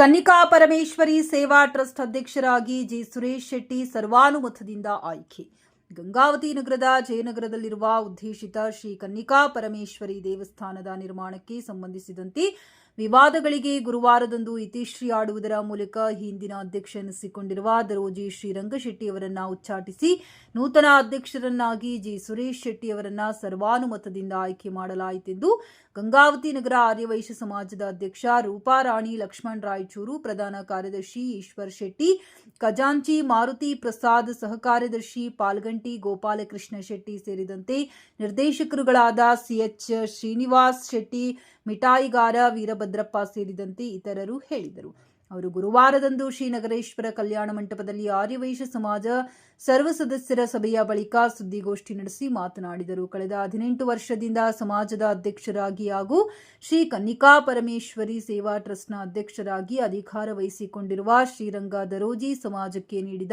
ಕನ್ನಿಕಾ ಪರಮೇಶ್ವರಿ ಸೇವಾ ಟ್ರಸ್ಟ್ ಅಧ್ಯಕ್ಷರಾಗಿ ಜಿ ಸುರೇಶ್ ಶೆಟ್ಟಿ ಸರ್ವಾನುಮತದಿಂದ ಆಯ್ಕೆ. ಗಂಗಾವತಿ ನಗರದ ಜಯನಗರದಲ್ಲಿರುವ ಉದ್ದೇಶಿತ ಶ್ರೀ ಕನ್ನಿಕಾ ಪರಮೇಶ್ವರಿ ದೇವಸ್ಥಾನದ ನಿರ್ಮಾಣಕ್ಕೆ ಸಂಬಂಧಿಸಿದಂತೆ ವಿವಾದಗಳಿಗೆ ಗುರುವಾರದಂದು ಇತಿಶ್ರೀ ಆಡುವುದರ ಮೂಲಕ ಹಿಂದಿನ ಅಧ್ಯಕ್ಷ ಎನಿಸಿಕೊಂಡಿರುವ ದರೋಜಿ ಶ್ರೀರಂಗಶೆಟ್ಟಿ ಅವರನ್ನ ಉಚ್ಚಾಟಿಸಿ ನೂತನ ಅಧ್ಯಕ್ಷರನ್ನಾಗಿ ಜಿ ಸುರೇಶ್ ಶೆಟ್ಟಿ ಅವರನ್ನ ಸರ್ವಾನುಮತದಿಂದ ಆಯ್ಕೆ ಮಾಡಲಾಯಿತೆಂದು ಗಂಗಾವತಿ ನಗರ ಆರ್ಯವೈಶ್ಯ ಸಮಾಜದ ಅಧ್ಯಕ್ಷ ರೂಪಾರಾಣಿ ಲಕ್ಷ್ಮಣ್ ರಾಯಚೂರು, ಪ್ರಧಾನ ಕಾರ್ಯದರ್ಶಿ ಈಶ್ವರ್ ಶೆಟ್ಟಿ, ಖಜಾಂಚಿ ಮಾರುತಿ ಪ್ರಸಾದ್ ಸಹ ಕಾರ್ಯದರ್ಶಿ ಪಾಲ್ಗಂಟಿ ಗೋಪಾಲಕೃಷ್ಣ ಶೆಟ್ಟಿ ಸೇರಿದಂತೆ ನಿರ್ದೇಶಕರುಗಳಾದ ಸಿಎಚ್ ಶ್ರೀನಿವಾಸ್ ಶೆಟ್ಟಿ, ಮಿಠಾಯಿಗಾರ ವೀರಭದ್ರಪ್ಪ ಸೇರಿದಂತೆ ಇತರರು ಹೇಳಿದರು. ಅವರು ಗುರುವಾರದಂದು ಶ್ರೀನಗರೇಶ್ವರ ಕಲ್ಯಾಣ ಮಂಟಪದಲ್ಲಿ ಆರ್ಯವೈಶ್ಯ ಸಮಾಜ ಸರ್ವ ಸದಸ್ಯರ ಸಭೆಯ ಬಳಿಕ ಸುದ್ದಿಗೋಷ್ಠಿ ನಡೆಸಿ ಮಾತನಾಡಿದರು. ಕಳೆದ ಹದಿನೆಂಟು ವರ್ಷದಿಂದ ಸಮಾಜದ ಅಧ್ಯಕ್ಷರಾಗಿ ಹಾಗೂ ಶ್ರೀ ಕನ್ನಿಕಾ ಪರಮೇಶ್ವರಿ ಸೇವಾ ಟ್ರಸ್ಟ್ನ ಅಧ್ಯಕ್ಷರಾಗಿ ಅಧಿಕಾರ ವಹಿಸಿಕೊಂಡಿರುವ ಶ್ರೀರಂಗ ದರೋಜಿ ಸಮಾಜಕ್ಕೆ ನೀಡಿದ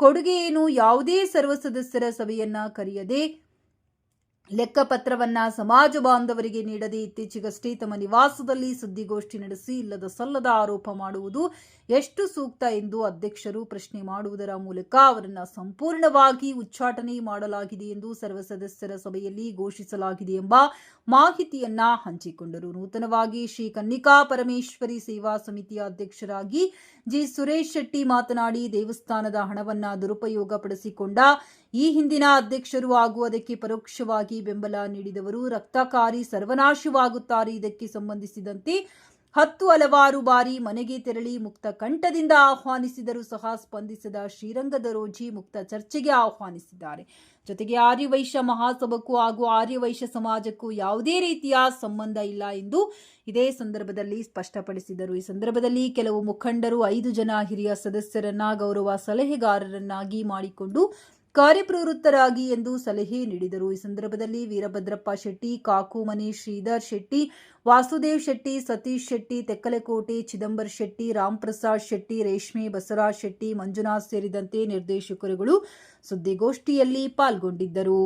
ಕೊಡುಗೆಯೇನು ಯಾವುದೇ ಸರ್ವ ಸದಸ್ಯರ ಸಭೆಯನ್ನ ಕರೆಯದೆ ಲೆಕ್ಕಪತ್ರವನ್ನ ಸಮಾಜ ಬಾಂಧವರಿಗೆ ನೀಡದೆ ಇತ್ತೀಚೆಗಷ್ಟೇ ತಮ್ಮ ನಿವಾಸದಲ್ಲಿ ಸುದ್ದಿಗೋಷ್ಠಿ ನಡೆಸಿ ಇಲ್ಲದ ಸಲ್ಲದ ಆರೋಪ ಮಾಡುವುದು ಎಷ್ಟು ಸೂಕ್ತ ಎಂದು ಅಧ್ಯಕ್ಷರು ಪ್ರಶ್ನೆ ಮಾಡುವುದರ ಮೂಲಕ ಅವರನ್ನು ಸಂಪೂರ್ಣವಾಗಿ ಉಚ್ಚಾಟನೆ ಮಾಡಲಾಗಿದೆ ಎಂದು ಸರ್ವ ಸದಸ್ಯರ ಸಭೆಯಲ್ಲಿ ಘೋಷಿಸಲಾಗಿದೆ ಎಂಬ ಮಾಹಿತಿಯನ್ನ ಹಂಚಿಕೊಂಡರು. ನೂತನವಾಗಿ ಶ್ರೀ ಕನ್ನಿಕಾ ಪರಮೇಶ್ವರಿ ಸೇವಾ ಸಮಿತಿಯ ಅಧ್ಯಕ್ಷರಾಗಿ ಜಿ. ಸುರೇಶ್ ಶೆಟ್ಟಿ ಮಾತನಾಡಿ ದೇವಸ್ಥಾನದ ಹಣವನ್ನು ದುರುಪಯೋಗಪಡಿಸಿಕೊಂಡ ಈ ಹಿಂದಿನ ಅಧ್ಯಕ್ಷರು ಹಾಗೂ ಅದಕ್ಕೆ ಪರೋಕ್ಷವಾಗಿ ಬೆಂಬಲ ನೀಡಿದವರು, ರಕ್ತಕಾರಿ ಸರ್ವನಾಶವಾಗುತ್ತಾರೆ ಇದಕ್ಕೆ ಸಂಬಂಧಿಸಿದಂತೆ ಹತ್ತು ಹಲವಾರು ಬಾರಿ ಮನೆಗೆ ತೆರಳಿ ಮುಕ್ತ ಕಂಠದಿಂದ ಆಹ್ವಾನಿಸಿದರೂ ಸಹ ಸ್ಪಂದಿಸದ ಶ್ರೀರಂಗದ ರೋಜಿ ಮುಕ್ತ ಚರ್ಚೆಗೆ ಆಹ್ವಾನಿಸಿದ್ದಾರೆ. ಜೊತೆಗೆ ಆರ್ಯವೈಶ್ಯ ಮಹಾಸಭಕ್ಕೂ ಹಾಗೂ ಆರ್ಯವೈಶ್ಯ ಸಮಾಜಕ್ಕೂ ಯಾವುದೇ ರೀತಿಯ ಸಂಬಂಧ ಇಲ್ಲ ಎಂದು ಇದೇ ಸಂದರ್ಭದಲ್ಲಿ ಸ್ಪಷ್ಟಪಡಿಸಿದರು. ಈ ಸಂದರ್ಭದಲ್ಲಿ ಕೆಲವು ಮುಖಂಡರು ಐದು ಜನ ಹಿರಿಯ ಸದಸ್ಯರನ್ನ ಗೌರವ ಸಲಹೆಗಾರರನ್ನಾಗಿ ಮಾಡಿಕೊಂಡು ಕಾರ್ಯಪ್ರವೃತ್ತರಾಗಿ ಎಂದು ಸಲಹೆ ನೀಡಿದರು. ಈ ಸಂದರ್ಭದಲ್ಲಿ ವೀರಭದ್ರಪ್ಪ ಶೆಟ್ಟಿ, ಕಾಕುಮನಿ ಶ್ರೀಧರ್ ಶೆಟ್ಟಿ, ವಾಸುದೇವ್ ಶೆಟ್ಟಿ, ಸತೀಶ್ ಶೆಟ್ಟಿ, ತೆಕ್ಕಲಕೋಟೆ ಚಿದಂಬರ್ ಶೆಟ್ಟಿ, ರಾಮ್ಪ್ರಸಾದ್ ಶೆಟ್ಟಿ, ರೇಷ್ಮೆ ಬಸವರಾಜ್ ಶೆಟ್ಟಿ, ಮಂಜುನಾಥ್ ಸೇರಿದಂತೆ ನಿರ್ದೇಶಕರುಗಳು ಸುದ್ದಿಗೋಷ್ಠಿಯಲ್ಲಿ ಪಾಲ್ಗೊಂಡಿದ್ದರು.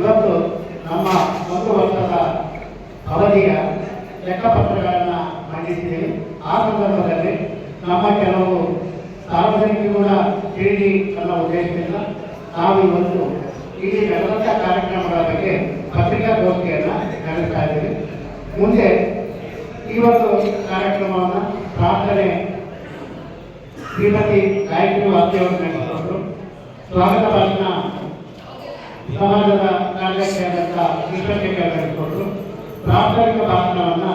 ಇವತ್ತು ನಮ್ಮ ಒಂದು ವರ್ಷದ ಅವಧಿಯ ಲೆಕ್ಕಪತ್ರಗಳನ್ನು ಮಂಡಿಸಿದ್ದೀವಿ ಆ ಸಂದರ್ಭದಲ್ಲಿ ನಮ್ಮ ಕೆಲವು ಸಾರ್ವಜನಿಕರುಗಳ ಕೇಳಿ ಅನ್ನೋ ಉದ್ದೇಶದಿಂದ ನಾವು ಇವತ್ತು ಇಲ್ಲಿ ನಡೆದಂಥ ಕಾರ್ಯಕ್ರಮಗಳ ಬಗ್ಗೆ ಪತ್ರಿಕಾಗೋಷ್ಠಿಯನ್ನು ನಡೆಸ್ತಾ ಇದ್ದೀವಿ. ಮುಂದೆ ಇವತ್ತು ಕಾರ್ಯಕ್ರಮವನ್ನು ಪ್ರಾರ್ಥನೆ ಶ್ರೀಮತಿ ಗಾಯತ್ರಿ ವಾದ್ಯವನ್ನು ನಡೆಸಿಕೊಂಡು ಸ್ವಾಗತ ಭಾಷಣ ಸಮಾಜದ ಕಾರ್ಯದರ್ಶಿಯಾದಂಥ ಈಶ್ವರಶೇಖರ್ ನಡೆಸಿಕೊಂಡು ಪ್ರಾಥಮಿಕ ಭಾಷಣವನ್ನು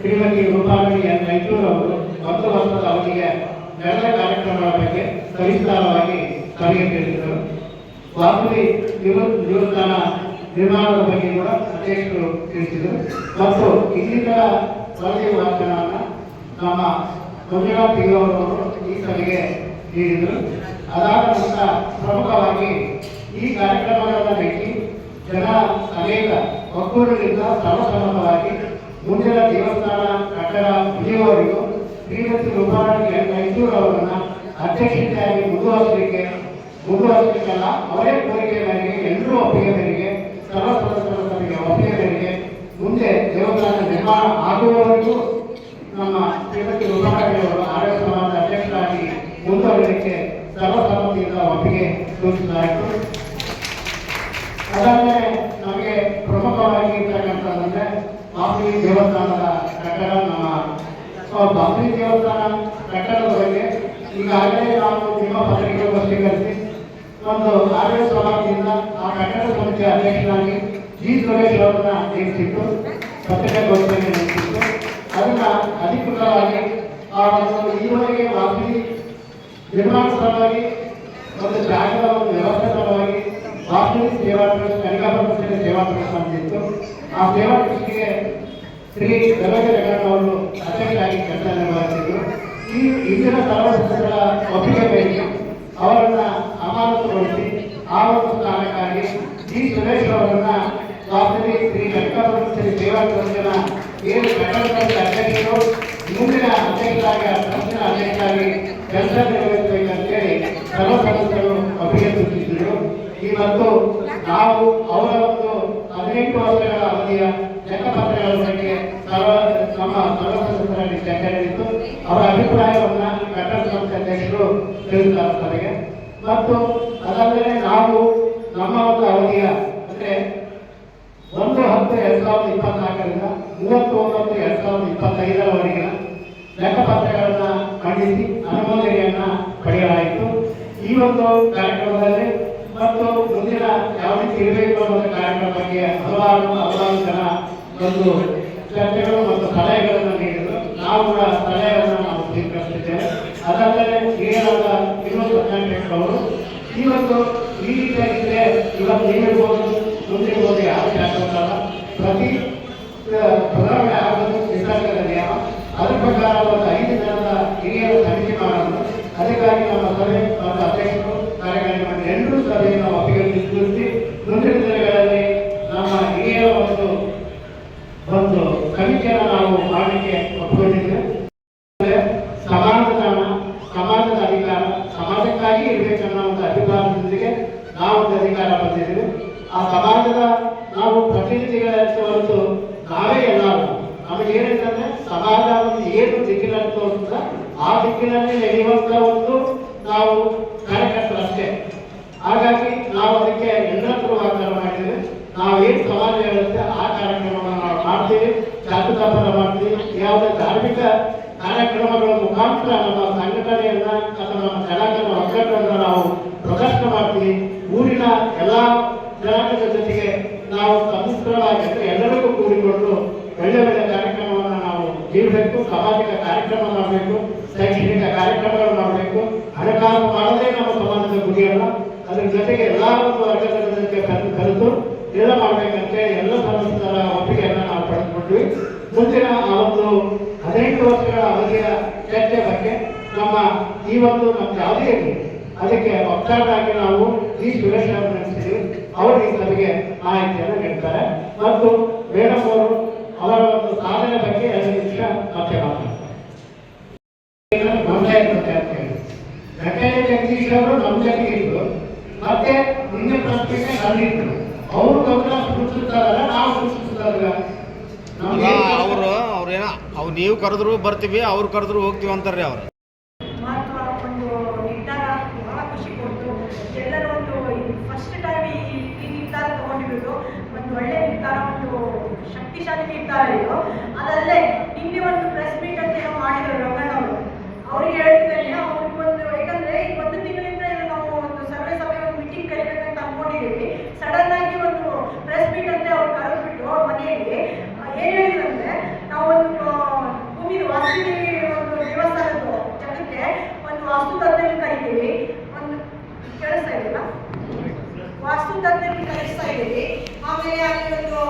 ಶ್ರೀಮತಿ ರೂಪಾವಳಿ ಎನ್ ಅವರು ಒಂದು ವರ್ಷದ ಅವಧಿಗೆ ನಡೆದ ಕಾರ್ಯಕ್ರಮಗಳ ಬಗ್ಗೆ ಸವಿಸ್ತಾರವಾಗಿ ಸಲಹೆ ತಿಳಿಸಿದರು. ವಾಸವಿ ದೇವಸ್ಥಾನ ನಿರ್ಮಾಣದ ಬಗ್ಗೆ ಕೂಡ ಅಧ್ಯಕ್ಷರು ತಿಳಿಸಿದರು. ಮತ್ತು ಇನ್ನಿತರ ಸಲಹೆ ವಾಚನವನ್ನು ನಮ್ಮ ಮಂಜುನಾಥ್ ತಿಂಗಳವರು ಈ ಸಭೆಗೆ ನೀಡಿದರು. ಅದಾದ ನಂತರ ಪ್ರಮುಖವಾಗಿ ಈ ಕಾರ್ಯಕ್ರಮಗಳನ್ನು ಭೇಟಿ ಜನ ಅನೇಕ ಒಕ್ಕೂಟದಿಂದ ಸರ್ವಸಮ್ಮತವಾಗಿ ಮುಂದಿನ ದೇವಸ್ಥಾನ ಕಟ್ಟಡ ಮುಗಿಯುವವರೆಗೂ ಶ್ರೀಮತಿ ರೂಪಾಣಿ ಮೈಸೂರು ಅವರನ್ನು ಅಧ್ಯಕ್ಷತೆಯಾಗಿ ಮುಂದುವರಿಸಲಿಕ್ಕೆ ಮುಂದುವರಿಸಲಿಕ್ಕಲ್ಲ, ಅವರೇ ಕೋರಿಕೆ ಮೇರೆಗೆ ಎಲ್ಲರೂ ಒಪ್ಪಿಗೆ ಮೇರೆಗೆ ಸರ್ವ ಸದಸ್ಯರ ಮುಂದೆ ದೇವಸ್ಥಾನ ನಿರ್ಮಾಣ ಆಗುವವರೆಗೂ ನಮ್ಮ ಶ್ರೀಮತಿ ರೂಪಾಣಿಯವರು ಆಡಳಿತ ಸಮಾಜದ ಅಧ್ಯಕ್ಷರಾಗಿ ಮುಂದುವರಿಯಲಿಕ್ಕೆ ಸರ್ವಸಮ್ಮತಿಯಿಂದ ಒಪ್ಪಿಗೆ ಸೂಚಿಸಲಾಯಿತು. ಅದಾದರೆ ನಮಗೆ ಪ್ರಮುಖವಾಗಿ ಇರ್ತಕ್ಕಂಥದ್ದಂದ್ರೆ ಬಾಂಬಿ ದೇವಸ್ಥಾನದ ಕಟ್ಟಡ ನಮ್ಮ ಬಾಂಬಿ ದೇವಸ್ಥಾನ ಕಟ್ಟಡದ ಬಗ್ಗೆ ಈಗಾಗಲೇ ನಾವು ನಿಮ್ಮ ಪತ್ರಿಕೆಗಳು ಸ್ವೀಕರಿಸಿ ಒಂದು ಆರ್ಯ ಸಮಾಜದಿಂದ ಆ ಕಟ್ಟಡ ಸಮಿತಿಯ ಅಧ್ಯಕ್ಷರಾಗಿ ಜಿ. ಸುರೇಶ್ ಅವರನ್ನ ನೇಮಿಸಿತ್ತು ಪತ್ರಿಕಾಗೋಷ್ಠಿಯನ್ನು ನೇಮಿಸಿತ್ತು. ಅದನ್ನು ಅಧಿಕೃತವಾಗಿ ಆ ಒಂದು ಈವರೆಗೆ ಬಾಂಬಿ ನಿರ್ಮಾಣ ಸ್ಥಳವಾಗಿ ಒಂದು ಜಾಗದ ಒಂದು ವ್ಯವಸ್ಥೆ ಸಲುವಾಗಿ ವಾಸವಿ ಸೇವಾ ಟ್ರಸ್ಟ್, ಕನಿಕಾಪುರ ಸೇವಾ ಟ್ರಸ್ಟ್ ಅಂತಿತ್ತು ಆ ಸೇವಾ ಟ್ರಸ್ಟ್ಗೆ ಶ್ರೀ ಜಗನ್ನವರು ಅಧ್ಯಕ್ಷರಾಗಿ ಕೆಲಸ ನಿರ್ವಹಿಸಿದ್ರು. ಈ ಇಂದಿನ ಸರ್ವಸದಸ್ಯರ ಒಪ್ಪಿಗೆ ಮೇರೆಗೆ ಅವರನ್ನು ಅಮಾನತುಗೊಳಿಸಿ ಆ ಒಂದು ಕಾರಣಕ್ಕಾಗಿ ಈ ಸುರೇಶ್ ಅವರನ್ನ ವಾಸವಿ ಶ್ರೀ ಕನಿಕಾಪುರ ಶ್ರೀ ಸೇವಾ ಟ್ರಸ್ಟಿನ ಏನು ಕಟ್ಟಡ ಅಧ್ಯಕ್ಷರು ಮುಂದಿನ ಅಧ್ಯಕ್ಷರಾಗಿ ಟ್ರಸ್ಟಿನ ಅಧ್ಯಕ್ಷರಾಗಿ ಕೆಲಸ ನಿರ್ವಹಿಸಬೇಕಂತೇಳಿ ಸರ್ವ ಸದಸ್ಯರು ಒಪ್ಪಿಗೆ ಸೂಚಿಸಿದರು ಈ ಮತ್ತು ನಾವು ಅವರ ಅವಧಿಯ ಲೆಕ್ಕಪತ್ರಗಳ ಬಗ್ಗೆ ಸರ್ವ ನಮ್ಮ ಸರ್ವಸದಸ್ಯರಲ್ಲಿ ಚರ್ಚೆ ನಡೆಯಿತು ಅವರ ಅಭಿಪ್ರಾಯವನ್ನ ಕಟ್ಟಡ ಸಂಸ್ಥೆ ಅಧ್ಯಕ್ಷರು ತಿಳಿಸಿದ್ದಾರೆ ತಮಗೆ ಮತ್ತು ಅದಲ್ಲದೆ ನಾವು ನಮ್ಮ ಒಂದು ಅವಧಿಯ ಅಂದ್ರೆ ಒಂದು ಹತ್ತು ಎರಡ್ ಸಾವಿರದ ಇಪ್ಪತ್ನಾಲ್ಕರಿಂದ ಮೂವತ್ತು ಒಂಬತ್ತು ಎರಡ್ ಸಾವಿರದ ಇಪ್ಪತ್ತೈದರವರೆಗಿನ ಲೆಕ್ಕಪತ್ರಗಳನ್ನ ಮಂಡಿಸಿ ಅನುಮೋದನೆಯನ್ನ ಪಡೆಯಲಾಯಿತು ಈ ಒಂದು ಕಾರ್ಯಕ್ರಮದಲ್ಲಿ ಮತ್ತು ಮುಂದಿನ ಯಾವ ರೀತಿ ಇರಬೇಕು ಅನ್ನೋ ಕಾರ್ಯಕ್ರಮ ಬಗ್ಗೆ ಹಲವಾರು ಹಲವಾರು ಜನ ಒಂದು ಚರ್ಚೆಗಳು ಮತ್ತು ಸಲಹೆಗಳನ್ನು ನೀಡಿದರು. ನಾವು ಕೂಡ ಸಲಹೆಗಳನ್ನು ನಾವು ಸ್ವೀಕರಿಸಿದ್ದೇವೆ. ಅದಲ್ಲದೆ ಹಿರಿಯರಾದ ವಿನೋದ್ ಪಟ್ನಾಯಕ್ ಅವರು, ಇವತ್ತು ಈ ರೀತಿಯಾಗಿದ್ದರೆ ಇವತ್ತು ನೀವಿರ್ಬೋದು, ಮುಂದಿರ್ಬೋದು ಯಾರು ಶಾಸಕರಲ್ಲ ಪ್ರತಿ ಬದಲಾವಣೆ ಆಗೋದು ನಿಸರ್ಗದ ನಿಯಮ. ಅದರ ಪ್ರಕಾರ ಒಂದು ಐದು ಜನದ ಹಿರಿಯರು ಸಮಿತಿ ಮಾಡೋದು. ಅದಕ್ಕಾಗಿ ನಮ್ಮ ಸಭೆ ಮತ್ತು ಅಧ್ಯಕ್ಷರು ಕಾರ್ಯಕಾರಿ ಮಂಡಳಿ ಎಲ್ಲರೂ ಸಭೆಯನ್ನು ಒಪ್ಪಿಗೆ ತಿಳಿಸಿ ಮುಂದಿನ ದಿನಗಳಲ್ಲಿ ನಮ್ಮ ಒಂದು ಒಂದು ಕವಿತೆಯನ್ನು ನಾವು ಮಾಡಲಿಕ್ಕೆ ಒಪ್ಪಿಕೊಂಡಿದ್ದೇವೆ ಸಮಾಜದ ಸಮಾಜದ ಅಧಿಕಾರ ಸಮಾಜಕ್ಕಾಗಿ ಇರಬೇಕನ್ನೋ ಒಂದು ಅಭಿಪ್ರಾಯದೊಂದಿಗೆ ನಾವು ಒಂದು ಅಧಿಕಾರ ಬಂದಿದ್ದೇವೆ. ಆ ಸಮಾಜದ ನಾವು ಪ್ರತಿನಿಧಿಗಳಂತೆ ಹೊರತು ನಾವೇ ಎಲ್ಲರೂ. ನಮಗೆ ಏನಂತಂದ್ರೆ ಸಮಾಜ ಒಂದು ಏನು ದಿಕ್ಕಿನಲ್ಲಿ ತೋರಿಸಿದ ಆ ದಿಕ್ಕಿನಲ್ಲಿ ನಡೆಯುವಂತ ಒಂದು ನಾವು ಕಾರ್ಯಕರ್ತರಷ್ಟೇ. ಹಾಗಾಗಿ ನಾವು ಅದಕ್ಕೆ ಎಲ್ಲರೂ ವಾಗ್ದಾನ ಮಾಡಿದ್ದೇವೆ ನಾವು ಏನು ಸಮಾಜ ಹೇಳುತ್ತೆ ಆ ಕಾರ್ಯಕ್ರಮವನ್ನು ನಾವು ಮಾಡ್ತೀವಿ ಜಾಗೃತಾಪನ ಮಾಡ್ತೀವಿ, ಯಾವುದೇ ಧಾರ್ಮಿಕ ಕಾರ್ಯಕ್ರಮಗಳ ಮುಖಾಂತರ ನಮ್ಮ ಸಂಘಟನೆಯನ್ನ ಅಥವಾ ನಮ್ಮ ಜನಾಂಗದ ಒಗ್ಗಟ್ಟನ್ನು ನಾವು ಪ್ರದರ್ಶನ ಮಾಡ್ತೀವಿ. ಊರಿನ ಎಲ್ಲ ಜನಾಂಗದ ಜೊತೆಗೆ ನಾವು ಸಮಿತ್ರವಾಗಿ ಅಂದರೆ ಎಲ್ಲರಿಗೂ ಕೂಡಿಕೊಂಡು ಒಳ್ಳೆ ಒಳ್ಳೆ ಕಾರ್ಯಕ್ರಮವನ್ನು ನಾವು ನೀಡಬೇಕು ಸಾಮಾಜಿಕ ಕಾರ್ಯಕ್ರಮ ಮಾಡಬೇಕು, ಶೈಕ್ಷಣಿಕ ಕಾರ್ಯಕ್ರಮಗಳು ಮಾಡಬೇಕು. ಹಣಕಾಸು ಮಾಡೋದೇ ನಮ್ಮ ಸಮಾಜದ ಗುರಿಯಲ್ಲ. ಅದರ ಜೊತೆಗೆ ಎಲ್ಲಾ ಒಂದು ವರ್ಗದ ಜನರಿಗೆ ಕರೆದು ಕರೆದು ಎಲ್ಲ ಮಾಡ್ಬೇಕಂತೆ ಎಲ್ಲ ಸದಸ್ಯರ ಒಪ್ಪಿಗೆಯನ್ನ ನಾವು ಪಡೆದುಕೊಂಡ್ವಿ ಮುಂದಿನ ಆ ಒಂದು ಹದಿನೆಂಟು ವರ್ಷಗಳ ಅವಧಿಯ ಚರ್ಚೆ ಬಗ್ಗೆ ನಮ್ಮ ಈ ಒಂದು ನಮ್ಗೆ ಯಾವುದೇ ಇರಲಿ ಅದಕ್ಕೆ ವಕ್ತಾರರಾಗಿ ನಾವು ಈ ಸುರೇಶ್ ಅವರು ನಡೆಸಿದ್ದೀವಿ ಅವರು ಈ ಸಭೆಗೆ ಮಾಹಿತಿಯನ್ನು ನೀಡ್ತಾರೆ ಮತ್ತು ಮೇಡಮ್ ಅವರು ಅವರ ಒಂದು ಸಾಧನೆ ಬಗ್ಗೆ ಎರಡು ನಿಮಿಷ ಮತ್ತೆ ಮಾತಾಡ್ತಾರೆ ಪಂಚಾಯತ್ ಬಗ್ಗೆ ಅಂತ ಹೇಳಿ ವೆಂಕಯ್ಯ ಜಗದೀಶ್ ಅವರು ನಮ್ಮ ಜೊತೆಗೆ ಇದ್ರು ಮತ್ತೆ ನಿನ್ನೆ ಪ್ರಶ್ನೆಗೆ ಅಲ್ಲಿದ್ರು ಅವರು ಗೊಂದಲ ಸೃಷ್ಟಿಸ್ತಾರಲ್ಲ ನಾವು ಸೃಷ್ಟಿಸ್ತಾರಲ್ಲ ಅಲ್ಲ ಅವರು ಅವ್ರೇನ ಅವ್ ನೀವು ಕರೆದ್ರು ಬರ್ತೀವಿ ಅವ್ರು ಕರೆದ್ರು ಹೋಗ್ತೀವಿ ಅಂತಾರ್ರಿ ಅವ್ರು ಮಹತ್ವ ಒಂದು ನಿರ್ಧಾರ ಬಹಳ ಖುಷಿ ಕೊಡ್ತು ಎಲ್ಲರೂ ಒಂದು ಫಸ್ಟ್ ಟೈಮ್ ಈ ಈ ನಿರ್ಧಾರ ತಗೊಂಡಿರೋದು ಒಂದು ಒಳ್ಳೆ ನಿರ್ಧಾರ ಒಂದು ಶಕ್ತಿಶಾಲಿ ನಿರ್ಧಾರ ಇದು ಅದಲ್ಲದೆ ನಿನ್ನೆ ಒಂದು ಪ್ರೆಸ್ ಮೀಟ್ ಅಂತ ಏನೋ ಮಾಡಿದ್ರು ರಂಗಣ್ಣವರು ಅವ್ರಿಗೆ ಹೇಳ್ತಿದ್ದೇನೆ ಅವ್ರಿಗೆ ಒಂದು ಯಾಕಂದ್ರೆ ಈ ಒಂದು ತಿಂಗಳಿಂದ ಇದು ನಾವು ಒಂದು ಸರ್ವೆ ಸಭೆ ಒಂದು ಮೀಟಿಂಗ್ ಕರಿಬೇಕಂತ ಅನ್ಕೊಂಡಿದ್ದೀವಿ ಸಡನ್ ಆಗಿ ಒಂದು ಪ್ರೆಸ್ ಮೀಟ್ ಅಂತ ಅವ್ರು ಕರೆದ್ಬಿಟ್ಟು ಅವ್ರ ಮನೆಯಲ್ಲಿ ಆ, ಏನ್ ಹೇಳಿದ್ರಂದ್ರೆ ನಾವು ಒಂದು ಭೂಮಿ ವಾಸ್ತು ಒಂದು ದೇವಸ್ಥಾನದ್ದು ಜನಕ್ಕೆ ಒಂದು ವಾಸ್ತು ತಜ್ಞರಿಗೆ ಕರಿತೀವಿ ಒಂದು ಕೇಳಿಸ್ತಾ ಇದೆಯಲ್ಲ ತಜ್ಞರಿಗೆ ಕಳಿಸ್ತಾ ಇದ್ದೀವಿ ಆಮೇಲೆ ಅಲ್ಲಿ ಒಂದು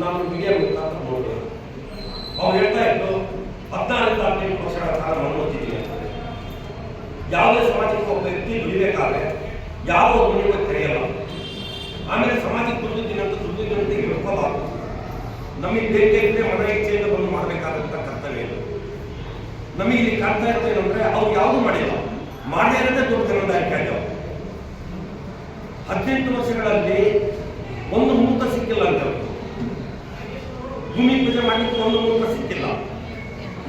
ಮಾತುಗಳನ್ನು ನಾನು ಮೀಡಿಯಾ ಮುಖಾಂತರ ನೋಡಿದೆ ಅವ್ರು ಹೇಳ್ತಾ ಇದ್ರು ಹದಿನಾರರಿಂದ ಹದಿನೆಂಟು ವರ್ಷಗಳ ಕಾಲ ನಾನು ಓದಿದ್ದೀನಿ ಅಂತ ಯಾವುದೇ ಸಮಾಜಕ್ಕೆ ಒಬ್ಬ ವ್ಯಕ್ತಿ ದುಡಿಬೇಕಾದ್ರೆ ಯಾವ ಒಬ್ಬ ಮನೆಗೆ ತೆರೆಯಲ್ಲ ಆಮೇಲೆ ಸಮಾಜಕ್ಕೆ ದುಡಿದಿದ್ದೀನಿ ಅಂತ ದುಡಿದಿದ್ದೀನಿ ಅಂತ ಹೇಳ್ಕೋಬಾರ್ದು ನಮಗೆ ಬೇಕೇ ಇದ್ರೆ ಮನ ಇಚ್ಛೆಯಿಂದ ಬಂದು ಮಾಡಬೇಕಾದಂಥ ಕರ್ತವ್ಯ ಇದು ನಮಗೆ ಇಲ್ಲಿ ಕಾಣ್ತಾ ಇರೋದು ಏನಂದ್ರೆ ಅವ್ರು ಯಾವುದು ಮಾಡಿಲ್ಲ ಮಾಡದೇ ಇರೋದೇ ದೊಡ್ಡ ಜನದಾರಿಕೆ ಆಗ್ಯಾವ ಹದಿನೆಂಟು ವರ್ಷಗಳಲ್ಲಿ ಒಂದು ಮುಹೂರ್ತ ಸಿಕ್ಕಿಲ್ಲ ಅಂತ ಅವ್ರಿಗೆ. ಭೂಮಿ ಪೂಜೆ ಮಾಡಲಿಕ್ಕೆ ಒಂದು ಸಿಕ್ಕಿಲ್ಲ.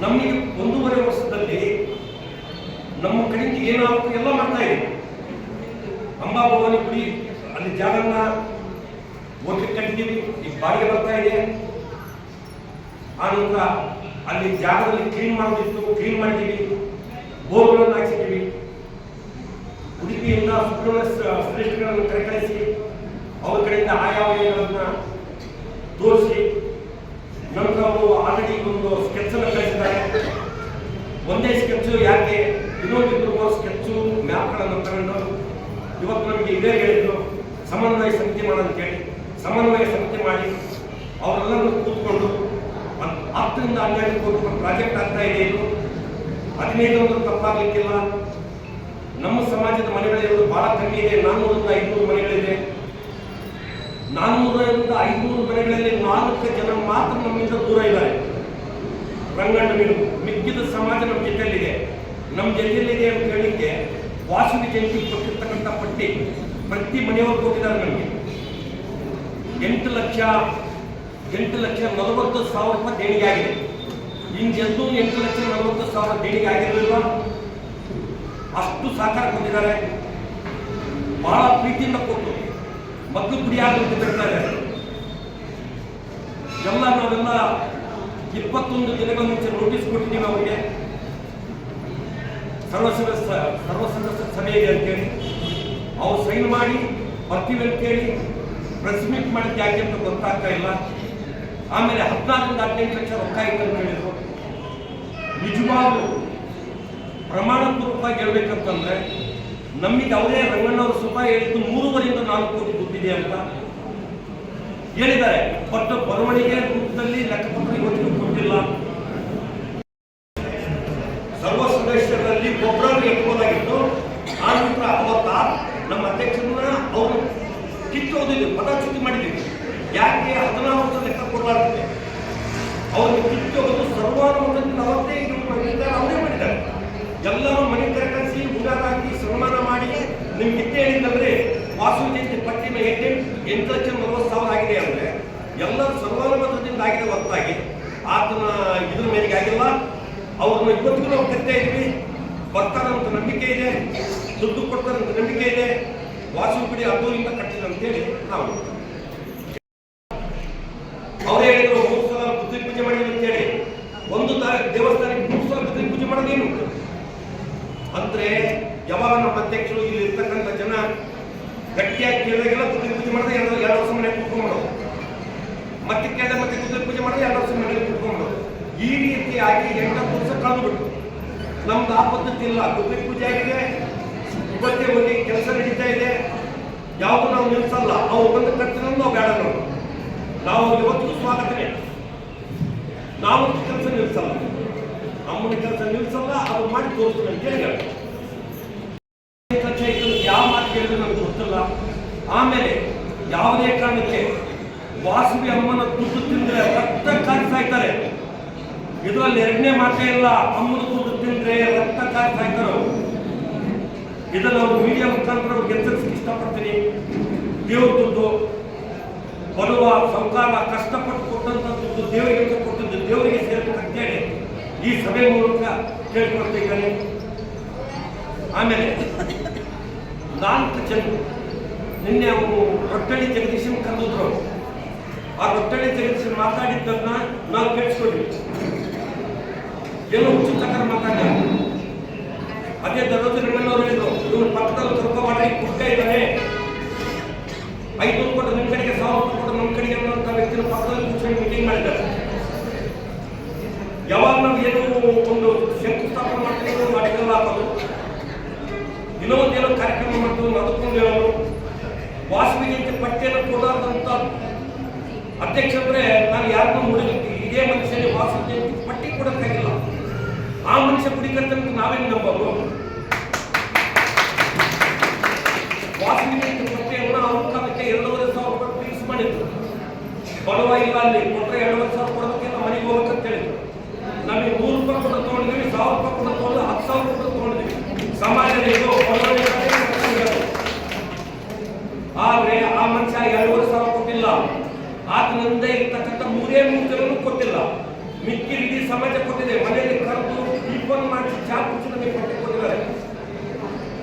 ನಮಗೆ ಒಂದೂವರೆ ವರ್ಷದಲ್ಲಿ ನಮ್ಮ ಕಡೆಯಿಂದ ಏನಾಗುತ್ತೆ ಎಲ್ಲ ಮಾಡ್ತಾ ಇದೆ. ಅಂಬಾಭವಾನಿ ಗುಡಿ, ಅಲ್ಲಿ ಜಾಗನ್ನ ಓಟ್ಲಿಕ್ಕೆ ಕಟ್ಟಿದ್ದೀವಿ ಈಗ ಬಾಡಿಗೆ ಬರ್ತಾ ಇದೆ. ಆನಂತರ ಅಲ್ಲಿ ಜಾಗದಲ್ಲಿ ಕ್ಲೀನ್ ಮಾಡೋದಿತ್ತು ಕ್ಲೀನ್ ಮಾಡಿದ್ದೀವಿ ಬೋರ್ಗಳನ್ನು ಹಾಕಿದ್ದೀವಿ ಉಡುಪಿಯಿಂದ ಶ್ರೇಷ್ಠಗಳನ್ನು ಕರೆಕಳಿಸಿ ಅವ್ರ ಕಡೆಯಿಂದ ಆಯಾವಯಗಳನ್ನ ತೋರಿಸಿ ನಂತರ ಅವರು ಆಲ್ರೆಡಿ ಒಂದು ಸ್ಕೆಚ್ ಅನ್ನು ಕಳಿಸಿದ್ದಾರೆ. ಒಂದೇ ಸ್ಕೆಚ್ ಯಾಕೆ? ಇನ್ನೊಂದಿಬ್ಬರು ಸ್ಕೆಚ್ ಮ್ಯಾಪ್ಗಳನ್ನು ತಗೊಂಡು ಇವತ್ತು ನಮಗೆ ಇದೇ ಹೇಳಿದ್ರು, ಸಮನ್ವಯ ಸಮಿತಿ ಹೇಳಿ. ಸಮನ್ವಯ ಸಮಿತಿ ಮಾಡಿ ಅವರೆಲ್ಲರೂ ಕೂತ್ಕೊಂಡು ಹತ್- ಹತ್ತರಿಂದ ಹನ್ನೆರಡು ಕೋಟಿ ಪ್ರಾಜೆಕ್ಟ್ ಆಗ್ತಾ ಇದೆ ಇದು. ಹದಿನೈದು ಒಂದು ತಪ್ಪಾಗಲಿಕ್ಕಿಲ್ಲ. ನಮ್ಮ ಸಮಾಜದ ಮನೆಗಳಿರೋದು ಬಹಳ ಕಮ್ಮಿ ಇದೆ, ನಾನ್ನೂರಿಂದ ಐನೂರು ಮನೆಗಳಿದೆ. ನಾನ್ನೂರರಿಂದ ಐನೂರು ಮನೆಗಳಲ್ಲಿ ನಾಲ್ಕು ಜನ ಮಾತ್ರ ನಮ್ಮಿಂದ ದೂರ ಇದ್ದಾರೆ. ರಂಗಣ್ಣ ಮೀನು ಮಿಕ್ಕಿದ ಸಮಾಜ ನಮ್ಮ ಜೊತೆಯಲ್ಲಿದೆ. ನಮ್ಮ ಜೊತೆಯಲ್ಲಿದೆ ಅಂತ ಹೇಳಿಕ್ಕೆ ವಾಸವಿ ಜಯಂತಿ ಕೊಟ್ಟಿರ್ತಕ್ಕಂಥ ಪಟ್ಟಿ ಪ್ರತಿ ಮನೆಯವರು ಕೊಟ್ಟಿದ್ದಾರೆ ನಮಗೆ. ಎಂಟು ಲಕ್ಷ ಎಂಟು ಲಕ್ಷ ನಲವತ್ತು ಸಾವಿರ ರೂಪಾಯಿ ದೇಣಿಗೆ ಆಗಿದೆ. ಹಿಂಗೆಂದೂ ಎಂಟು ಲಕ್ಷ ನಲವತ್ತು ಸಾವಿರ ದೇಣಿಗೆ ಆಗಿರಲಿಲ್ಲ ಅಷ್ಟು ಸಹಕಾರ ಕೊಟ್ಟಿದ್ದಾರೆ. ಬಹಳ ಪ್ರೀತಿಯಿಂದ ಕೊಟ್ಟು ಮಕ್ಕಳು ಪುಡಿಯಾಗಿ ಬಿಡ್ತಾ ಇದ್ದಾರೆ ಎಲ್ಲ ನಾವೆಲ್ಲ ಇಪ್ಪತ್ತೊಂದು ದಿನಗಳ ಮುಂಚೆ ನೋಟಿಸ್ ಕೊಟ್ಟಿದ್ದೀವಿ ಅವರಿಗೆ. ಸರ್ವ ಸರ್ವ ಸದಸ್ಯ ಸಭೆ ಇದೆ ಅಂತೇಳಿ. ಅವ್ರು ಸೈನ್ ಮಾಡಿ, ಬರ್ತೀವಿ ಅಂತೇಳಿ ಪ್ರೆಸ್ ಮೀಟ್ ಮಾಡಿದ್ದು ಯಾಕೆ ಅಂತ ಗೊತ್ತಾಗ್ತಾ ಇಲ್ಲ. ಆಮೇಲೆ ಹದಿನಾಲ್ಕರಿಂದ ಹದಿನೆಂಟು ಲಕ್ಷ ರೊಕ್ಕ ಇತ್ತು ಅಂತ ಹೇಳಿದ್ರು. ನಿಜವಾಗ್ಲೂ ಪ್ರಮಾಣಪೂರ್ವಕವಾಗಿ ಹೇಳ್ಬೇಕಂತಂದ್ರೆ ನಮಗೆ ಅವರೇ ರಂಗಣ್ಣವರು ಸುಖ ಹೇಳಿದ್ದು ಮೂರುವರೆಯಿಂದ ನಾಲ್ಕು ಕೋಟಿ ದುಡ್ಡಿದೆ ಅಂತ ಹೇಳಿದ್ದಾರೆ. ಬಟ್ ಬರವಣಿಗೆ ರೂಪದಲ್ಲಿ ಲೆಕ್ಕಪತ್ರ ಇವತ್ತಿಗೂ ಕೊಟ್ಟಿಲ್ಲ. ಸರ್ವ ಸದಸ್ಯರಲ್ಲಿ ಒಬ್ಬರನ್ನು ಎತ್ಬೋದಾಗಿತ್ತು ಆ ನಂತರ ಅವತ್ತ ನಮ್ಮ ಅಧ್ಯಕ್ಷರನ್ನ ಅವರು ಕಿತ್ತೋದಿದ್ದು ಪದಚ್ಯುತಿ ಮಾಡಿದ್ದೀವಿ. ಯಾಕೆ ಹದಿನಾರು ವರ್ಷ ಲೆಕ್ಕ ಕೊಡಲಾಗುತ್ತೆ? ಅವ್ರಿಗೆ ಕಿತ್ತೋದು ಸರ್ವಾನುಮತದಿಂದ ಅವತ್ತೇ ಅವರೇ ಮಾಡಿದ್ದಾರೆ. ಎಲ್ಲರೂ ಮನೆ ಕರೆಕರಿಸಿ ಉಡಾರ ಹಾಕಿ ಸನ್ಮಾನ ಮಾಡಿ ನಿಮ್ಗೆ ಇದ್ದೇ ಹೇಳಿದಂದ್ರೆ ವಾಸು ಜಯಂತಿ ಪಟ್ಟಿ ಮೇಲೆ ಎಂಟು ಲಕ್ಷ ನಲವತ್ತು ಸಾವಿರ ಆಗಿದೆ ಅಂದ್ರೆ ಎಲ್ಲರೂ ಸರ್ವಾನುಮತದಿಂದ ಆಗಿದೆ ಹೊರತಾಗಿ. ಆತನ ಇದ್ರ ಮೇಲೆ ಆಗಿಲ್ಲ ಅವ್ರನ್ನ ಇವತ್ತಿಗೂ ನಾವು ಕರಿತಾ ಇದ್ವಿ. ಬರ್ತಾರಂತ ನಂಬಿಕೆ ಇದೆ. ದುಡ್ಡು ಕೊಡ್ತಾರಂತ ನಂಬಿಕೆ ಇದೆ. ವಾಸು ಬಿಡಿ ಅದೂರಿಂದ ಕಟ್ಟಿಲ್ಲ ಅಂತೇಳಿ ನಾವು ಅವರೇ ಹೇಳಿದ್ರು, ಮೂರು ಸಲ ಬುದ್ಧಿ ಪೂಜೆ ಮಾಡಿದ್ರು ಅಂತೇಳಿ ಒಂದು ದೇವಸ್ಥಾನಕ್ಕೆ ಮೂರು ಸಲ ಬುದ್ಧಿ ಪೂಜೆ ಮಾಡೋದೇನು ಅಂದ್ರೆ ಯಾವಾಗ ನಮ್ಮ ಅಧ್ಯಕ್ಷರು ಇಲ್ಲಿ ಇರ್ತಕ್ಕಂಥ ಜನ ಗಟ್ಟಿಯಾಗಿ ಕೇಳಿದಾಗೆಲ್ಲ ಬುದ್ಧಿ ಪೂಜೆ ಮಾಡಿದ್ರೆ ಎರಡು ಎರಡು ವರ್ಷ ಮನೆ ಕುತ್ಕೊಂಡ್ಬಿಡೋದು ಮತ್ತೆ ಕೇಳಿದ ಮತ್ತೆ ಗುದ್ದಿ ಪೂಜೆ ಮಾಡಿದ್ರೆ ಎರಡು ವರ್ಷ ಮನೆಯಲ್ಲಿ ಕುತ್ಕೊಂಡ್ಬಿಡೋದು ಈ ರೀತಿಯಾಗಿ ಎಂಟತ್ತು ವರ್ಷ ಕಳೆದುಬಿಟ್ಟು ನಮ್ದು ಆ ಪದ್ಧತಿ ಇಲ್ಲ. ಬುದ್ಧಿ ಪೂಜೆ ಆಗಿದೆ ಇವತ್ತೇ ಹೋಗಿ ಕೆಲಸ ನಡೀತಾ ಇದೆ. ಯಾವುದು ನಾವು ನಿಲ್ಸಲ್ಲ. ಅವ್ರು ಬಂದು ಕಟ್ಟಿದ್ರು ನಾವು ಬೇಡ ನಾವು ನಾವು ಇವತ್ತಿಗೂ ಸ್ವಾಗತನೇ. ನಾವು ಕೆಲಸ ನಿಲ್ಸಲ್ಲ. ಅಮ್ಮನ ಕೆಲಸ ನಿಲ್ಸಲ್ಲ. ಅದು ಮಾಡಿ ತೋರಿಸ್ತೀನಿ ಅಂತ ಹೇಳಿ ಯಾವ ಮಾತು ಕೇಳಿದ್ರು ಗೊತ್ತಿಲ್ಲ ಆಮೇಲೆ ಯಾವುದೇ ಕಾರಣಕ್ಕೆ ವಾಸವಿ ಅಮ್ಮನ ದುಡ್ಡು ತಿಂದ್ರೆ ರಕ್ತ ಕಾರಿಸ್ತಾ ಇದ್ದಾರೆ ಇದರಲ್ಲಿ ಎರಡನೇ ಮಾತೇ ಇಲ್ಲ. ಅಮ್ಮನ ದುಡ್ಡು ತಿಂದ್ರೆ ರಕ್ತ ಕಾರಿಸ್ತಾ ಇದ್ದಾರೆ ಇದನ್ನು ನಾವು ಮೀಡಿಯಾ ಮುಖಾಂತರ ಎಚ್ಚರಿಸಕ್ಕೆ ಇಷ್ಟಪಡ್ತೀನಿ. ದೇವ್ರ ದುಡ್ಡು, ಬರುವ ಸಂಕಾರ ಕಷ್ಟಪಟ್ಟು ಕೊಟ್ಟಂತ ದುಡ್ಡು ದೇವರಿಗೆ ಕೊಟ್ಟದ್ದು ದೇವರಿಗೆ ಸೇರ್ಬೇಕಂತೇಳಿ ಈ ಸಭೆ ಮೂಲಕ ಕೇಳ್ಕೊಳ್ತಾ ಆಮೇಲೆ ನಾಲ್ಕು ಜನ ನಿನ್ನೆ ಅವರು ರೊಟ್ಟಳ್ಳಿ ಜಗದೀಶನ್ ಕರೆದಿದ್ರು. ಆ ರೊಟ್ಟಳ್ಳಿ ಜಗದೀಶನ್ ಮಾತಾಡಿದ್ದನ್ನ ನಾವು ಕೇಳಿಸ್ಕೊಂಡ್ವಿ ಏನೋ ಹುಚ್ಚು ಚಕ್ರ ಮಾತಾಡ ಅದೇ ದರೋಜ್ ರೆಡ್ಡಿಯವರು ಹೇಳಿದ್ರು, ಇವ್ರು ಪಕ್ಕದಲ್ಲಿ ಸ್ವಲ್ಪ ಮಾಡಿ ಕೊಡ್ತಾ ಇದ್ದಾರೆ ಐದು ಕೊಟ್ಟು ನಿಮ್ಮ ಕಡೆಗೆ, ಸಾವಿರ ಕೊಟ್ಟು ನಮ್ಮ ಕಡೆಗೆ ಅನ್ನುವಂಥ ವ್ಯಕ್ತಿನ ಪಕ್ಕದಲ್ಲಿ ಕೂತ್ಕೊಂಡು ಮೀಟಿಂಗ್ ಮಾಡಿದ್ದಾರೆ. ಯಾವಾಗ ನಾವು ಏನು ಒಂದು ಶಂಕುಸ್ಥಾಪನೆ ಮಾಡ್ತೀವಿ ಮಾಡಿದ್ರಲ್ಲ ಹಾಕೋದು ಇನ್ನೊಂದು ಏನೋ ಕಾರ್ಯಕ್ರಮ ಮಾಡ್ತೀವಿ ಅದಕ್ಕೊಂದು ಹೇಳೋದು. ವಾಸವಿ ಜಯಂತಿ ಪಟ್ಟಿಯನ್ನು ಕೊಡೋದಂತ ಅಧ್ಯಕ್ಷ ಅಂದ್ರೆ ನಾನು ಯಾರನ್ನೂ ನೋಡಿರ್ತೀನಿ ಇದೇ ಮನುಷ್ಯನಿಗೆ ವಾಸವಿ ಜಯಂತಿ ಪಟ್ಟಿ ಕೊಡೋಕ್ಕಾಗಿಲ್ಲ. ಆ ಮನುಷ್ಯ ಕುಡಿಕಂತ ನಾವೇನು ನಂಬೋದು? ವಾಸವಿ ಜಯಂತಿ ಪಟ್ಟಿಯನ್ನು ಕಾಲಕ್ಕೆ ಎರಡೂವರೆ ಸಾವಿರ ರೂಪಾಯಿ ಫೀಸ್ ಮಾಡಿದ್ರು. ಬಡವ ಇಲ್ಲ ಅಲ್ಲಿ ಕೊಟ್ಟರೆ ಎರಡೂವರೆ ಸಾವಿರ ಕೊಡೋದಕ್ಕಿಂತ ಮನೆಗೆ ಹೋಗಬೇಕಂತ ಹೇಳಿದ್ರು ನಮಗೆ ನೂರು ರೂಪಾಯಿ ಕೂಡ ತೊಗೊಂಡಿದ್ದೀವಿ, ಸಾವಿರ ರೂಪಾಯಿ ಕೂಡ ತೊಗೊಂಡು ಹತ್ತು ಸಾವಿರ ರೂಪಾಯಿ ತೊಗೊಂಡಿದ್ದೀವಿ. ಸಮಾಜದಲ್ಲಿ. ಆದ್ರೆ ಆ ಮನುಷ್ಯ ಎರಡೂವರೆ ಸಾವಿರ ಕೊಟ್ಟಿಲ್ಲ. ಆತನಿಂದ ಇರ್ತಕ್ಕಂಥ ಮೂರೇ ಮೂರು ಕೊಟ್ಟಿಲ್ಲ. ಮಿಕ್ಕಿ ಇಡೀ ಸಮಾಜ ಕೊಟ್ಟಿದೆ. ಮನೆಯಲ್ಲಿ ಕರೆದು ದೀಪವನ್ನು ಮಾಡಿ ಚಾ ಕುಡಿಸಿ ಕೊಟ್ಟು ಕೊಟ್ಟಿದ್ದಾರೆ.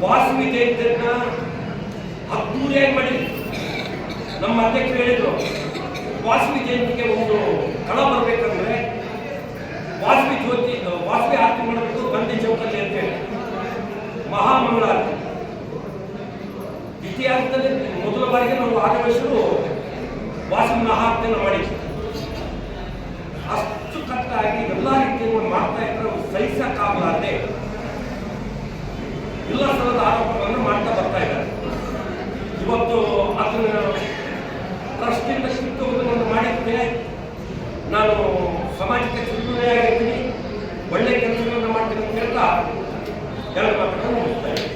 ವಾಸವಿ ಜಯಂತಿಯನ್ನ ಅದ್ದೂರಿಯಾಗಿ ಮಾಡಿ ನಮ್ಮ ಅಧ್ಯಕ್ಷರು ಹೇಳಿದ್ರು, ವಾಸವಿ ಜಯಂತಿಗೆ ಒಂದು ಕಳ ಬರಬೇಕಂದ್ರೆ ವಾಸವಿ ಜ್ಯೋತಿ, ವಾಸವಿ ಆರತಿ ಮಾಡಬೇಕು, ಗಾಂಧಿ ಚೌಕಲ್ಲಿ ಹೇಳಿ. ಮಹಾಮಂಗಳಾರತಿ. ಇತಿಹಾಸದಲ್ಲಿ ಮೊದಲ ಬಾರಿಗೆ ನಾವು ಆದಿವಾಸಿಗಳು ವಾಸಿ ಮಹಾತ್ಮೆಯನ್ನು ಅಷ್ಟು ಕಟ್ಟಾಗಿ ಎಲ್ಲ ರೀತಿಯನ್ನು ಮಾಡ್ತಾ ಇದ್ರೆ ಸಹಿಸಕ್ಕಾಗಲಾರದೆ ಎಲ್ಲ ಸಲದ ಆರೋಪಗಳನ್ನು ಮಾಡ್ತಾ ಬರ್ತಾ ಇದ್ದಾರೆ ಇವತ್ತು ಅದನ್ನ ಟ್ರಸ್ಟಿಂದ ಕಿತ್ತುವುದನ್ನು ಮಾಡಿದ್ದೆ ನಾನು ಸಮಾಜಕ್ಕೆ ಚಿಂತನೆಯಾಗಿರ್ತೀನಿ ಒಳ್ಳೆ ಕೆಲಸಗಳನ್ನು ಮಾಡ್ತೀನಿ ಅಂತ ಹೇಳ್ತಾ ಎರಡು ಮಾತುಗಳನ್ನು ಮುಗಿಸ್ತಾ ಇದ್ದೀನಿ.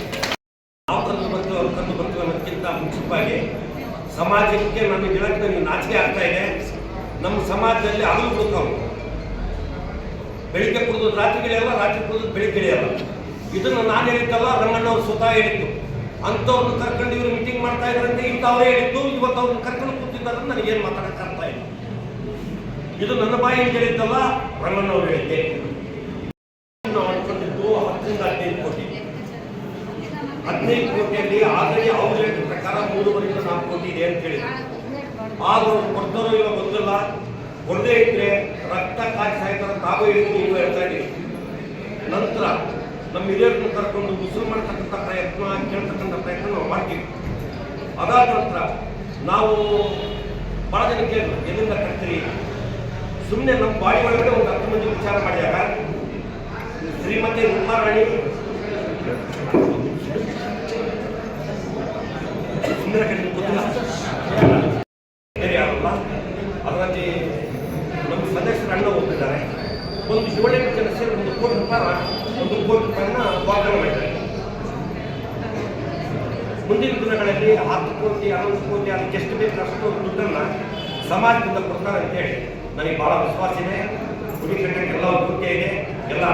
ನಾವು ಕಂಡು ಬರ್ತೀವಿ ಅವ್ರು ಕಂಡು ಬರ್ತೀವಿ ಅನ್ನೋದಕ್ಕಿಂತ ಮುಂಚಿತವಾಗಿ ಸಮಾಜಕ್ಕೆ ನಮಗೆ ಹೇಳಕ್ಕೆ ನನಗೆ ನಾಚಿಕೆ ಆಗ್ತಾ ಇದೆ ನಮ್ಮ ಸಮಾಜದಲ್ಲಿ ಹಗಲು ಹುಡುಕವು ಬೆಳಿಗ್ಗೆ ಕುಡಿದು ರಾತ್ರಿ ಗಿಳಿಯಲ್ಲ ಬೆಳೆ ಬೆಳೆಯಲ್ಲ ಇದನ್ನು ನಾನು ಹೇಳಿದ್ದಲ್ಲ ರಂಗಣ್ಣವ್ರು ಸ್ವತಃ ಹೇಳಿದ್ದು. ಅಂಥವ್ರನ್ನ ಕರ್ಕೊಂಡು ಇವರು ಮೀಟಿಂಗ್ ಮಾಡ್ತಾ ಇದ್ರಂತೆ ಇಂಥವ್ರೇ ಹೇಳಿದ್ದು. ಇವತ್ತು ಅವ್ರನ್ನ ಕರ್ಕೊಂಡು ಕೂತಿದ್ದಾರೆ ನನಗೇನು ಮಾತಾಡಕ್ಕೆ ಆಗ್ತಾ ಇಲ್ಲ. ಇದು ನನ್ನ ಬಾಯಿಂದ ಹೇಳಿದ್ದಲ್ಲ ರಂಗಣ್ಣವ್ರು ಹೇಳಿದ್ದೆ. ನಾವು ಅನ್ಕೊಂಡಿದ್ದು ಹತ್ತರಿಂದ ಹದಿನೈದು ಕೋಟಿ. ಹದಿನೈದು ಕೋಟಿಯಲ್ಲಿ ಆಲ್ರೆಡಿ ಅವ್ರು ಹೇಳಿದ ಪ್ರಕಾರ ಮೂರುವರೆಯಿಂದ ನಾಲ್ಕು ಕೋಟಿ ಇದೆ ಅಂತ ಹೇಳಿದ್ರು. ಆದರೂ ಕೊಡ್ತಾರೋ ಇಲ್ಲ ಗೊತ್ತಿಲ್ಲ. ಕೊಡದೇ ಇದ್ರೆ ರಕ್ತ ಕಾಯಿಸ್ತಾ ಸಾಯ್ತಾರ ತಾವೇ ಹೇಳಿದ್ದು ನೀವು ಹೇಳ್ತಾ ಇದ್ದೀವಿ ನಂತರ ನಮ್ಮ ಹಿರಿಯರನ್ನು ಕರ್ಕೊಂಡು ಉಸಿರು ಮಾಡ್ತಕ್ಕಂಥ ಪ್ರಯತ್ನ, ಕೇಳ್ತಕ್ಕಂಥ ಪ್ರಯತ್ನ ನಾವು ಮಾಡ್ತೀವಿ. ಅದಾದ ನಂತರ ನಾವು ಬಹಳ ಜನ ಕೇಳಿ ಎಲ್ಲಿಂದ ಕಟ್ತೀರಿ? ಸುಮ್ಮನೆ ನಮ್ಮ ಬಾಡಿ ಒಳಗಡೆ ಒಂದು ಹತ್ತು ಮಂದಿ ವಿಚಾರ ಮಾಡಿದಾಗ, ಶ್ರೀಮತಿ ಉಮಾರಾಣಿ ಸುಮ್ಮನೆ ಕಡೆ ಗೊತ್ತಿಲ್ಲ ಬೇರೆ ಯಾರಲ್ಲ ಅದರಲ್ಲಿ ನಮ್ಮ ಸದಸ್ಯರು ಅಣ್ಣ ಹೋಗ್ತಿದ್ದಾರೆ ಒಂದು ಏಳೆಂಟು ಜನ ಸೇರಿ ಒಂದು ಕೋಟಿ ರೂಪಾಯಿ ಒಂದು ಕೋಟಿ ವಾಗ್ದಾನ ಮಾಡಿದ್ದಾರೆ ಮುಂದಿನ ದಿನಗಳಲ್ಲಿ ಹತ್ತು ಕೋಟಿ ಹನ್ನೊಂದು ಕೋಟಿ ಅದಕ್ಕೆ ಎಷ್ಟು ಬೇಕು ಅಷ್ಟು ದುಡ್ಡನ್ನ ಸಮಾಜದಿಂದ ಕೊಡ್ತಾರೆ ಅಂತೇಳಿ ನನಗೆ ಬಹಳ ವಿಶ್ವಾಸ ಇದೆ. ಗುಡಿ ಕಟ್ಟಕ್ಕೆ ಎಲ್ಲ ಕೋಟಿ ಇದೆ. ಎಲ್ಲ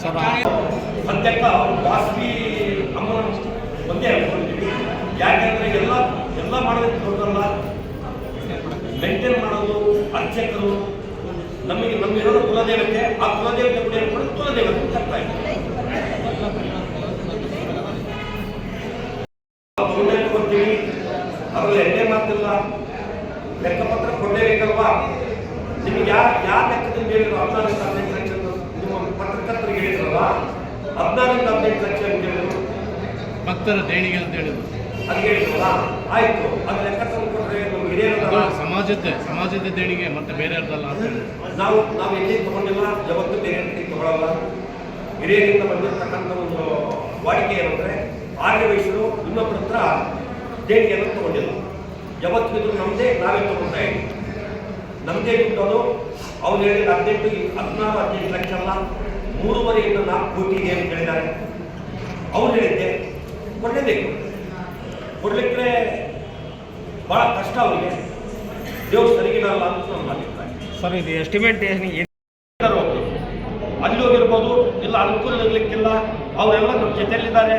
ಸರ್ ಸದ್ಯಕ್ಕೆ ವಾಸವಿ ಅಮ್ಮನ ಒಂದೇ ಅನ್ಕೊಂಡಿದ್ದೀವಿ ಯಾಕೆಂದ್ರೆ ಎಲ್ಲ ಎಲ್ಲ ಮಾಡೋದಕ್ಕೆ ದೊಡ್ಡಲ್ಲ ಮೇಂಟೈನ್ ಮಾಡೋದು ಅರ್ಚಕರು ನಮಗೆ ನಮ್ಮಿರೋದು ಕುಲದೇವತೆ ಆ ಕುಲದೇವತೆ ಕೂಡ ಏನ್ಕೊಂಡು ಕುಲದೇವತೆ ಅರ್ಥ ಇದೆ ಕೊಡ್ತೀವಿ. ಅದರಲ್ಲಿ ಎಣ್ಣೆ ಮಾತಿಲ್ಲ. ಲೆಕ್ಕಪತ್ರ ಕೊಡಲೇಬೇಕಲ್ವಾ? ನಿಮಗೆ ಹೇಳಿದ್ರು? ಹದಿನೈದು ಲಕ್ಷ ನಿಮ್ಮ ಪತ್ರಕರ್ತರಿಗೆ ಹೇಳಿದ್ರಲ್ಲ ಹದಿನಾರರಿಂದ ಹದಿನೈದು ಲಕ್ಷ ಅಂತ ಹೇಳಿದ್ರು. ಭಕ್ತರ ದೇಣಿಗೆ ಅಂತ ಹೇಳಿದ್ರು. ಅದು ಹೇಳಿದ್ರಲ್ಲ ಆಯ್ತು. ಅದು ಲೆಕ್ಕ ತಂದು ಸಮಾಜದ ಸಮಾಜದ ದೇಣಿಗೆ ಮತ್ತೆ ಬೇರೆ ಹೇಳಿ. ನಾವು ನಾವು ಎಲ್ಲಿ ತಗೊಂಡಿಲ್ಲ ಯಾವತ್ತು ಬೇರೆ ಕಡೆ ತಗೊಳ್ಳಲ್ಲ ಹಿರಿಯರಿಂದ ಬಂದಿರತಕ್ಕಂಥ ಒಂದು ವಾಡಿಕೆ ಏನಂದ್ರೆ ಆರ್ಯ ವಯಸ್ಸರು ಇನ್ನೊಬ್ಬರ ಹತ್ರ ದೇಣಿಗೆಯನ್ನು ತಗೊಂಡಿಲ್ಲ. ಯಾವತ್ತು ಇದು ನಮ್ದೇ ನಾವೇ ತಗೊಳ್ತಾ ಇದ್ದೀವಿ ನಮ್ಮದೇ ದುಡ್ಡು ಅವ್ರು ಹೇಳಿದ ಹದಿನೆಂಟು ಹದಿನಾರು ಹದಿನೆಂಟು ಲಕ್ಷ ಅಲ್ಲ ಮೂರುವರೆಯಿಂದ ನಾಲ್ಕು ಕೋಟಿ ಇದೆ ಅಂತ ಹೇಳಿದ್ದಾರೆ. ಅವ್ರು ಹೇಳಿದ್ದೆ ಕೊಡಲೇಬೇಕು. ಕೊಡ್ಲಿಕ್ಕೆ ಭಾಳ ಕಷ್ಟ ಅವರಿಗೆ ದೇವ್ರು ಸರಿಗಿರಲ್ಲ ಅಂತ ನನ್ನ ಅಭಿಪ್ರಾಯ ಸರ್ ಇದು ಎಸ್ಟಿಮೇಟ್. ಅಲ್ಲಿ ಹೋಗಿರ್ಬೋದು ಇಲ್ಲ ಅನುಕೂಲ ಇರಲಿಕ್ಕಿಲ್ಲ ಅವರೆಲ್ಲ ನಮ್ಮ ಜೊತೆಯಲ್ಲಿದ್ದಾರೆ.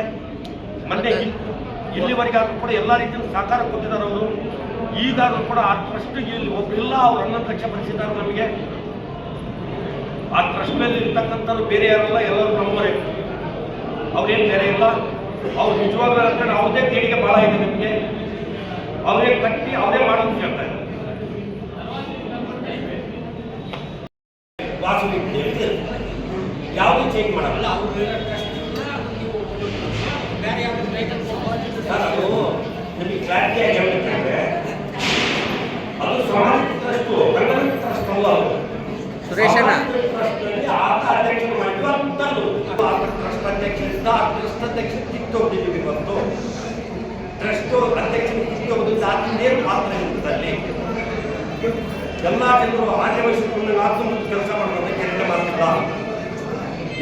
ಮೊನ್ನೆ ಇಲ್ಲಿವರೆಗೆ ಇಲ್ಲಿವರೆಗಾದ್ರೂ ಕೂಡ ಎಲ್ಲ ರೀತಿಯ ಸಹಕಾರ ಕೊಟ್ಟಿದ್ದಾರೆ ಅವರು. ಈಗಾದರೂ ಕೂಡ ಆ ಟ್ರಸ್ಟ್ ಇಲ್ಲಿ ಒಬ್ಬರಿಲ್ಲ ಅವ್ರು ಹನ್ನೊಂದು ಲಕ್ಷ ಭರಿಸಿದ್ದಾರೆ ನಮಗೆ. ಆ ಟ್ರಸ್ಟ್ ಮೇಲೆ ಇರ್ತಕ್ಕಂಥವ್ರು ಬೇರೆ ಯಾರಲ್ಲ ಎಲ್ಲರೂ ನಮ್ಮವರೇ. ಅವ್ರೇನು ಬೇರೆ ಇಲ್ಲ. ಅವ್ರು ನಿಜವಾಗ್ಲೂ ಅಂತ ಅವ್ರದೇ ತೇಡಿಗೆ ಭಾಳ ಇದೆ ನಿಮಗೆ. ಅವರೇ ಕಟ್ಟಿ ಅವರೇ ಮಾಡೋದು ಹೇಳ್ತಾರೆ ವಾಸು ಯಾವುದು ಚೇಂಜ್ ಮಾಡಲ್ಲ ಸರ್, ಅದು ನಿಮಗೆ ಕ್ಲಾರಿಟಿಯಾಗಿ ಹೇಳ್ಬೇಕಂದ್ರೆ ಅದು ಸಮಾಜ ಟ್ರಸ್ಟ್ ಕನ್ನಡ ಟ್ರಸ್ಟ್ ಅಲ್ಲ ಅದು ಸುರೇಶಣ್ಣ. ಸಮಾಜ ಟ್ರಸ್ಟ್ನಲ್ಲಿ ಆತ ಅಧ್ಯಕ್ಷರು ಮಾಡಿದ್ದು ಅಂತದ್ದು ಆತ ಟ್ರಸ್ಟ್ ಅಧ್ಯಕ್ಷರಿಂದ ಆ ಟ್ರಸ್ಟ್ ಅಧ್ಯಕ್ಷ ಕಿತ್ತೋಗ್ತಿದ್ದೀವಿ ಇವತ್ತು ಟ್ರಸ್ಟ್ ಅಧ್ಯಕ್ಷರು ಕಿತ್ತೋಗೋದ್ರಿಂದ ಮಾತ್ರ ಇರ್ತದಲ್ಲಿ ಎಲ್ಲ ಜನರು ವಹಿಸಿಕೊಂಡು ನಾಲ್ಕು ಮುಂದೆ ಕೆಲಸ ಮಾಡೋದಕ್ಕೆ ಕೆಲಸ ಮಾಡ್ತಿಲ್ಲ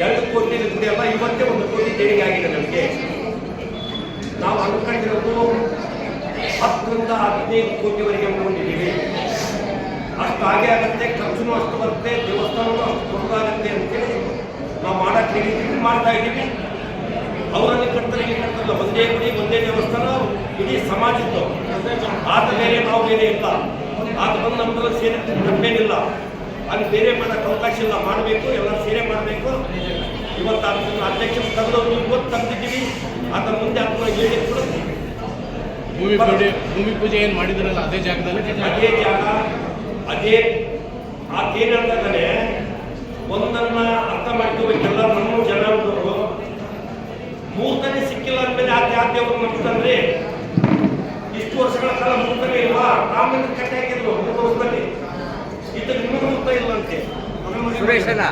ಎರಡು ಕೋಟಿ ಇರುತ್ತೆ ಎಲ್ಲ ಇವತ್ತೇ ಒಂದು ಕೋಟಿ ದೇಣಿಗೆ ಆಗಿದೆ ನಮಗೆ. ನಾವು ಅನ್ಕೊಂಡಿರೋದು ಹತ್ತರಿಂದ ಹದಿನೈದು ಕೋಟಿವರೆಗೆ ಅನ್ಕೊಂಡಿದ್ದೀವಿ. ಅಷ್ಟು ಹಾಗೆ ಆಗುತ್ತೆ, ಖರ್ಚುನೂ ಅಷ್ಟು ಬರುತ್ತೆ ದೇವಸ್ಥಾನವೂ ಅಷ್ಟು ದೊಡ್ಡದಾಗುತ್ತೆ ಅಂತೇಳಿ ನಾವು ಮಾಡಕ್ಕೆ ಮಾಡ್ತಾ ಇದ್ದೀವಿ. ಅವರಲ್ಲಿ ಕಟ್ತಾರೆ, ಇಲ್ಲಿ ಕಟ್ತಲ್ಲ ಒಂದೇ ಗುಡಿ, ಒಂದೇ ದೇವಸ್ಥಾನ ಇಡೀ ಸಮಾಜದ್ದು ಆತ ಬೇರೆ ನಾವು ಬೇರೆ ಇಲ್ಲ ಆತ ಬಂದು ನಮ್ಮದೆಲ್ಲ ಸೇರಿ ಇಲ್ಲ ಅಲ್ಲಿ ಬೇರೆ ಮಾಡೋಕ್ಕೆ ಅವಕಾಶ ಇಲ್ಲ. ಮಾಡಬೇಕು ಎಲ್ಲ ಸೇರೆ ಮಾಡಬೇಕು. ಇವತ್ತು ಅದನ್ನ ಅಧ್ಯಕ್ಷರು ತೆಗೆದು ಇವತ್ತು ತಂದಿದ್ದೀವಿ. ಅದರ ಮುಂದೆ ಅದನ್ನ ಹೇಳಿ ಕೂಡ ಭೂಮಿ ಪೂಜೆ ಭೂಮಿ ಪೂಜೆ ಏನು ಮಾಡಿದ್ರಲ್ಲ ಅದೇ ಜಾಗದಲ್ಲಿ? ಅದೇ ಜಾಗ ಅದೇ ಹೇಳ್ತಾನೆ ಒಂದನ್ನ ಅರ್ಥ ಮಾಡ್ಕೋಬೇಕೆಲ್ಲ ನಮ್ಮ ಜನಾಂಗದವರು ಮೂರ್ತನೆ ಸಿಕ್ಕಿಲ್ಲ ಅಂದಮೇಲೆ ಆ ಜಾತಿಯವರು ದೇವರು ನಂಬ್ತಾನ್ರಿ ಇಷ್ಟು ವರ್ಷಗಳ ಕಾಲ ಮೂರ್ತನೆ ಇಲ್ವಾ? ರಾಮನ ಕಟ್ಟೆ ಹಾಕಿದ್ರು. ಮೂರು ವರ್ಷದಲ್ಲಿ ಇದು ನಿಮಗೆ ಮೂರ್ತ ಇಲ್ಲಂತೆ ಸುರೇಶಣ್ಣ